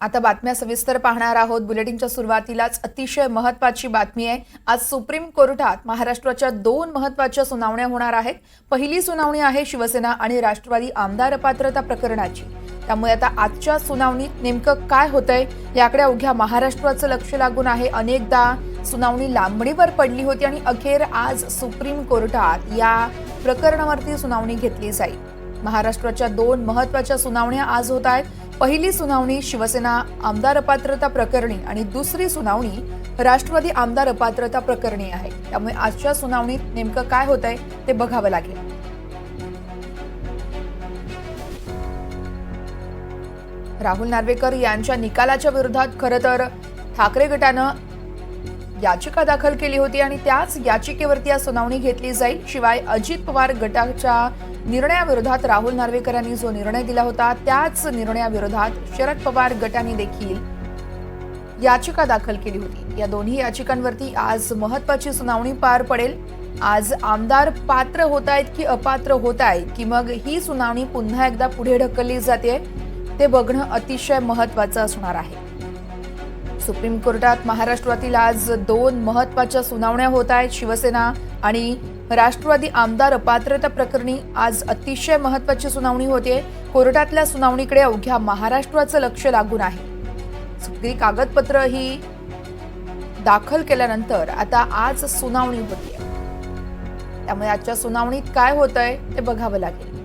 आता बातम्या सविस्तर पाहणार आहोत. बुलेटिनच्या सुरुवातीलाच अतिशय महत्वाची बातमी आहे. आज सुप्रीम कोर्टात महाराष्ट्राच्या दोन महत्त्वाच्या सुनावण्या होणार आहेत. पहिली सुनावणी आहे शिवसेना आणि राष्ट्रवादी आमदार अपात्रता प्रकरणाची. त्यामुळे आता आजच्या सुनावणीत नेमकं काय होतंय? याकडे अवघ्या महाराष्ट्राचं लक्ष लागून आहे. अनेकदा सुनावणी लांबणीवर पडली होती आणि अखेर आज सुप्रीम कोर्टात या प्रकरणावरती सुनावणी घेतली जाईल. महाराष्ट्राच्या दोन महत्त्वाच्या सुनावण्या आज होत आहेत. पहिली सुनावणी शिवसेना आमदार अपात्रता प्रकरणी आणि दुसरी सुनावणी राष्ट्रवादी आमदार अपात्रता प्रकरणी आहे. त्यामुळे आजच्या सुनावणीत नेमकं काय होत आहे ते बघावं लागेल. राहुल नार्वेकर यांच्या निकालाच्या विरोधात खरं तर ठाकरे गटानं याचिका दाखल केली होती आणि त्याच याचिकेवरती आज सुनावणी घेतली जाईल. शिवाय अजित पवार गटाच्या निर्णयाविरोधात राहुल नार्वेकर यांनी जो निर्णय दिला होता त्याच निर्णयाविरोधात शरद पवार गटाने देखील याचिका दाखल केली होती. या दोन्ही याचिकांवरती आज महत्वाची सुनावणी पार पडेल. आज आमदार पात्र होत आहेत की अपात्र होत आहेत की मग ही सुनावणी पुन्हा एकदा पुढे ढकलली जाते? ते बघणं अतिशय महत्वाचं असणार आहे. सुप्रीम कोर्टात महाराष्ट्रातील आज दोन महत्त्वाच्या सुनावण्या होत आहेत. शिवसेना आणि राष्ट्रवादी आमदार अपात्रता प्रकरणी आज अतिशय महत्वाची सुनावणी होते. कोर्टातल्या सुनावणीकडे अवघ्या महाराष्ट्राचं लक्ष लागून आहे. सगळी कागदपत्र ही दाखल केल्यानंतर आता आज सुनावणी होती त्यामुळे आजच्या सुनावणीत काय होत आहे ते बघावं लागेल.